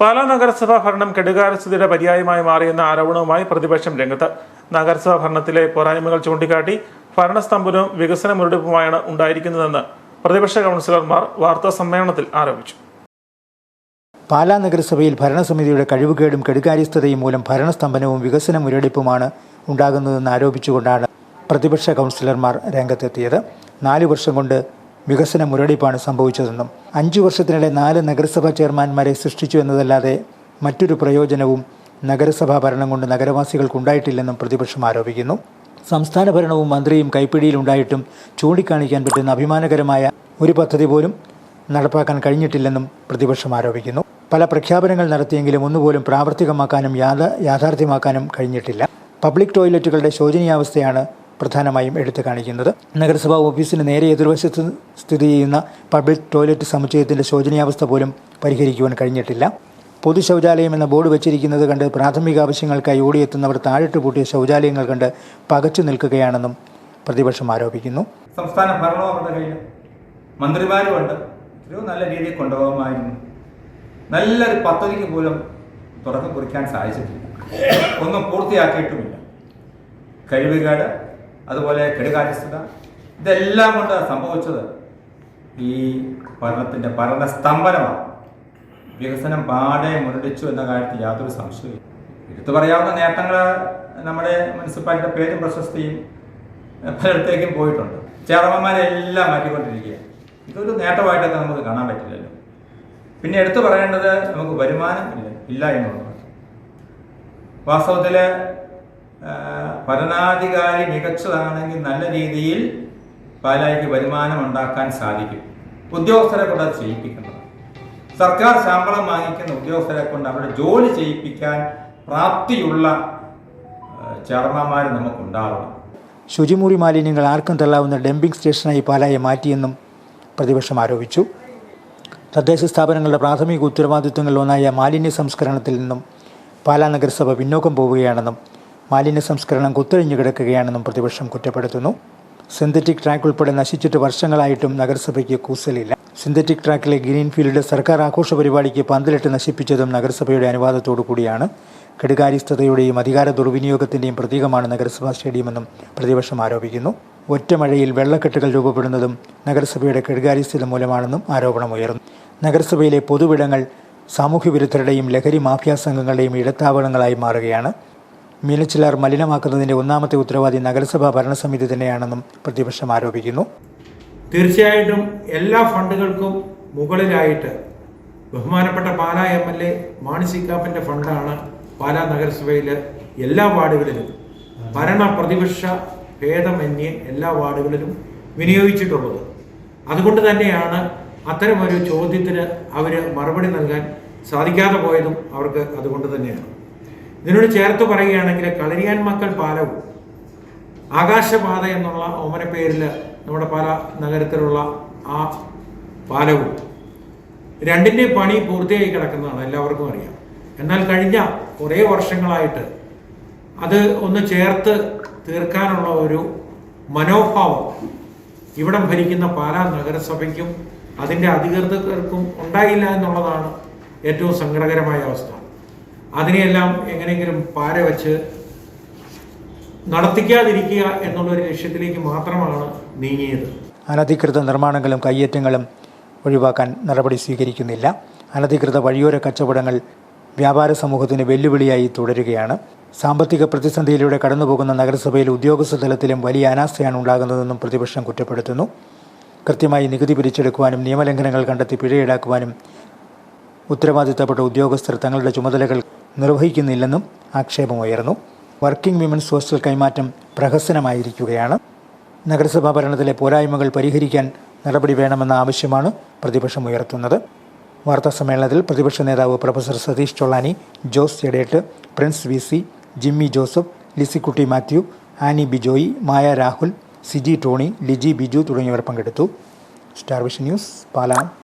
പാലാ നഗരസഭാ ഭരണം കെടുകാര്യസ്ഥതയുടെ പര്യായമായി മാറിയെന്ന ആരോപണവുമായി പ്രതിപക്ഷം രംഗത്ത്. നഗരസഭാ ഭരണത്തിലെ പോരായ്മകൾ ചൂണ്ടിക്കാട്ടി ഭരണസ്തംഭനവും വികസന മുരടിപ്പുമായാണ് ഉണ്ടായിരിക്കുന്നതെന്ന് പ്രതിപക്ഷ കൗൺസിലർമാർ വാർത്താ സമ്മേളനത്തിൽ ആരോപിച്ചു. പാലാ നഗരസഭയിൽ ഭരണസമിതിയുടെ കഴിവുകേടും കെടുകാര്യസ്ഥതയും മൂലം ഭരണസ്തംഭനവും വികസന മുരടിപ്പുമാണ് ഉണ്ടാകുന്നതെന്ന് ആരോപിച്ചുകൊണ്ടാണ് പ്രതിപക്ഷ കൗൺസിലർമാർ രംഗത്തെത്തിയത്. നാലു വർഷം കൊണ്ട് വികസന മുരടിപ്പാണ് സംഭവിച്ചതെന്നും അഞ്ചു വർഷത്തിനിടെ നാല് നഗരസഭാ ചെയർമാൻമാരെ സൃഷ്ടിച്ചു എന്നതല്ലാതെ മറ്റൊരു പ്രയോജനവും നഗരസഭാ ഭരണം കൊണ്ട് നഗരവാസികൾക്കുണ്ടായിട്ടില്ലെന്നും പ്രതിപക്ഷം ആരോപിക്കുന്നു. സംസ്ഥാന ഭരണവും മന്ത്രിയും കൈപ്പിടിയിലുണ്ടായിട്ടും ചൂണ്ടിക്കാണിക്കാൻ പറ്റുന്ന അഭിമാനകരമായ ഒരു പദ്ധതി പോലും നടപ്പാക്കാൻ കഴിഞ്ഞിട്ടില്ലെന്നും പ്രതിപക്ഷം ആരോപിക്കുന്നു. പല പ്രഖ്യാപനങ്ങൾ നടത്തിയെങ്കിലും ഒന്നുപോലും പ്രാവർത്തികമാക്കാനും യാഥാ യാഥാർത്ഥ്യമാക്കാനും കഴിഞ്ഞിട്ടില്ല. പബ്ലിക് ടോയ്ലറ്റുകളുടെ ശോചനീയാവസ്ഥയാണ് പ്രധാനമായും എടുത്തു കാണിക്കുന്നത്. നഗരസഭാ ഓഫീസിന് നേരെ എതിർവശത്ത് സ്ഥിതി ചെയ്യുന്ന പബ്ലിക് ടോയ്ലറ്റ് സമുച്ചയത്തിന്റെ ശോചനീയാവസ്ഥ പോലും പരിഹരിക്കുവാൻ കഴിഞ്ഞിട്ടില്ല. പൊതു ശൗചാലയം എന്ന ബോർഡ് വെച്ചിരിക്കുന്നത് കണ്ട് പ്രാഥമിക ആവശ്യങ്ങൾക്കായി ഓടിയെത്തുന്നവർ താഴിട്ട് പൂട്ടിയ ശൗചാലയങ്ങൾ കണ്ട് പകച്ചു നിൽക്കുകയാണെന്നും പ്രതിപക്ഷം ആരോപിക്കുന്നു. സംസ്ഥാന ഭരണവും മന്ത്രിമാരുമുണ്ട് നല്ല രീതിയിൽ കൊണ്ടുപോകാമായിരുന്നു. നല്ലൊരു പദ്ധതിക്ക് പോലും തുടക്കം കുറിക്കാൻ സാധിച്ചിട്ടില്ല. ഒന്നും പൂർത്തിയാക്കിയിട്ടുമില്ല. കഴിവുകേട് അതുപോലെ കെടുകാര്യസ്ഥത. ഇതെല്ലാം കൊണ്ട് സംഭവിച്ചത്. ഈ ഭരണത്തിന്റെ ഭരണസ്തംഭനമാണ്. വികസനം പാടെ മുരടിച്ചു എന്ന കാര്യത്തിൽ യാതൊരു സംശയവും എടുത്തു പറയാവുന്ന നേട്ടങ്ങൾ നമ്മുടെ മുനിസിപ്പാലിറ്റിയുടെ പേരും പ്രശസ്തിയും പലയിടത്തേക്കും പോയിട്ടുണ്ട്. ചെയർമാന്മാരെല്ലാം മാറ്റിക്കൊണ്ടിരിക്കുക ഇതൊരു നേട്ടമായിട്ടൊക്കെ നമുക്ക് കാണാൻ പറ്റില്ലല്ലോ. പിന്നെ എടുത്തു പറയേണ്ടത് നമുക്ക് വരുമാനം ഇല്ല ഇല്ല എന്നുള്ളതാണ്. വാസ്തവത്തിൽ ഭരണാധികാരി മികച്ചതാണെങ്കിൽ നല്ല രീതിയിൽ പാലായിക്ക് വരുമാനം ഉണ്ടാക്കാൻ സാധിക്കും. ഉദ്യോഗസ്ഥരെ കൊണ്ട് അത് ചെയ്യിപ്പിക്കേണ്ടത് സർക്കാർ ശമ്പളം വാങ്ങിക്കുന്ന ഉദ്യോഗസ്ഥരെ കൊണ്ട് അവരുടെ ജോലി ചെയ്യിപ്പിക്കാൻ പ്രാപ്തിയുള്ള ചെയർമാന്മാർ നമുക്കുണ്ടാവണം. ശുചിമുറി മാലിന്യങ്ങൾ ആർക്കും തള്ളാവുന്ന ഡംപിംഗ് സ്റ്റേഷനായി പാലായെ മാറ്റിയെന്നും പ്രതിപക്ഷം ആരോപിച്ചു. തദ്ദേശ സ്ഥാപനങ്ങളുടെ പ്രാഥമിക ഉത്തരവാദിത്വങ്ങളിൽ ഒന്നായ മാലിന്യ സംസ്കരണത്തിൽ നിന്നും പാലാ നഗരസഭ പിന്നോക്കം പോവുകയാണെന്നും മാലിന്യ സംസ്കരണം കുത്തഴിഞ്ഞു കിടക്കുകയാണെന്നും പ്രതിപക്ഷം കുറ്റപ്പെടുത്തുന്നു. സിന്തറ്റിക് ട്രാക്ക് ഉൾപ്പെടെ നശിച്ചിട്ട് വർഷങ്ങളായിട്ടും നഗരസഭയ്ക്ക് കൂസലില്ല. സിന്തറ്റിക് ട്രാക്കിലെ ഗ്രീൻ ഗ്രീൻഫീൽഡ് സർക്കാർ ആഘോഷ പരിപാടിക്ക് പന്തലിട്ട് നശിപ്പിച്ചതും നഗരസഭയുടെ അനുവാദത്തോടു കൂടിയാണ്. കെടുകാര്യസ്ഥതയുടെയും അധികാര ദുർവിനിയോഗത്തിന്റെയും പ്രതീകമാണ് നഗരസഭാ സ്റ്റേഡിയമെന്നും പ്രതിപക്ഷം ആരോപിക്കുന്നു. ഒറ്റമഴയിൽ വെള്ളക്കെട്ടുകൾ രൂപപ്പെടുന്നതും നഗരസഭയുടെ കെടുകാര്യസ്ഥത മൂലമാണെന്നും ആരോപണമുയർന്നു. നഗരസഭയിലെ പൊതുവിടങ്ങൾ സാമൂഹ്യ വിരുദ്ധരുടെയും ലഹരി മാഫിയ സംഘങ്ങളുടെയും ഇടത്താവളങ്ങളായി മാറുകയാണ്. മീനച്ചിലാർ മലിനമാക്കുന്നതിന്റെ ഒന്നാമത്തെ ഉത്തരവാദി നഗരസഭാ ഭരണസമിതി തന്നെയാണെന്നും പ്രതിപക്ഷം ആരോപിക്കുന്നു. തീർച്ചയായിട്ടും എല്ലാ ഫണ്ടുകൾക്കും മുകളിലായിട്ട് ബഹുമാനപ്പെട്ട Pala M L A Mani C ഫണ്ടാണ് Pala നഗരസഭയിലെ എല്ലാ വാർഡുകളിലും ഭരണ പ്രതിപക്ഷ ഭേദമന്യേ എല്ലാ വാർഡുകളിലും വിനിയോഗിച്ചിട്ടുള്ളത്. അതുകൊണ്ട് തന്നെയാണ് അത്തരമൊരു ചോദ്യത്തിന് അവർ മറുപടി നൽകാൻ സാധിക്കാതെ പോയതും അവർക്ക് അതുകൊണ്ട് തന്നെയാണ്. ഇതിനോട് ചേർത്ത് പറയുകയാണെങ്കിൽ കളരിയാൻ മക്കൾ പാലവും. ആകാശപാത എന്നുള്ള ഓമന പേരിൽ നമ്മുടെ പല നഗരത്തിലുള്ള ആ പാലവും. രണ്ടിന്റെ പണി പൂർത്തിയായി കിടക്കുന്നതാണ് എല്ലാവർക്കും അറിയാം. എന്നാൽ കഴിഞ്ഞ കുറേ വർഷങ്ങളായിട്ട് അത് ഒന്ന് ചേർത്ത് തീർക്കാനുള്ള ഒരു മനോഭാവം ഇവിടം ഭരിക്കുന്ന പാലാ നഗരസഭയ്ക്കും അതിന്റെ അധികൃതർക്കും ഉണ്ടായില്ല എന്നുള്ളതാണ് ഏറ്റവും സങ്കടകരമായ അവസ്ഥ. അതിനെയെല്ലാം എങ്ങനെയെങ്കിലും പാര വച്ച് നടത്തിക്കാതിരിക്കുക എന്നുള്ളൊരു ലക്ഷ്യത്തിലേക്ക് മാത്രമാണ് നീങ്ങിയത്. അനധികൃത നിർമ്മാണങ്ങളും കയ്യേറ്റങ്ങളും ഒഴിവാക്കാൻ നടപടി സ്വീകരിക്കുന്നില്ല. അനധികൃത വഴിയോര കച്ചവടങ്ങൾ വ്യാപാര സമൂഹത്തിന് വെല്ലുവിളിയായി തുടരുകയാണ്. സാമ്പത്തിക പ്രതിസന്ധിയിലൂടെ കടന്നുപോകുന്ന നഗരസഭയിൽ ഉദ്യോഗസ്ഥ തലത്തിലും വലിയ അനാസ്ഥയാണ് ഉണ്ടാകുന്നതെന്നും പ്രതിപക്ഷം കുറ്റപ്പെടുത്തുന്നു. കൃത്യമായി നികുതി പിരിച്ചെടുക്കുവാനും നിയമലംഘനങ്ങൾ കണ്ടെത്തി പിഴ ഈടാക്കുവാനും ഉത്തരവാദിത്തപ്പെട്ട ഉദ്യോഗസ്ഥർ തങ്ങളുടെ ചുമതലകൾ നിർവഹിക്കുന്നില്ലെന്നും ആക്ഷേപമുയർന്നു. വർക്കിംഗ് വിമൻസ് ഹോസ്റ്റൽ കൈമാറ്റം പ്രഹസനമായിരിക്കുകയാണ്. നഗരസഭാ ഭരണത്തിലെ പോരായ്മകൾ പരിഹരിക്കാൻ നടപടി വേണമെന്ന ആവശ്യമാണ് പ്രതിപക്ഷം ഉയർത്തുന്നത്. വാർത്താ സമ്മേളനത്തിൽ പ്രതിപക്ഷ നേതാവ് professor Satheesh Chollani Jose Chedettu Prince V C Jimmy Joseph Lissykutty Mathew Annie Bijoy Maya Rahul Siji Tony Liji Biju തുടങ്ങിയവർ പങ്കെടുത്തു. Star vision news Pala.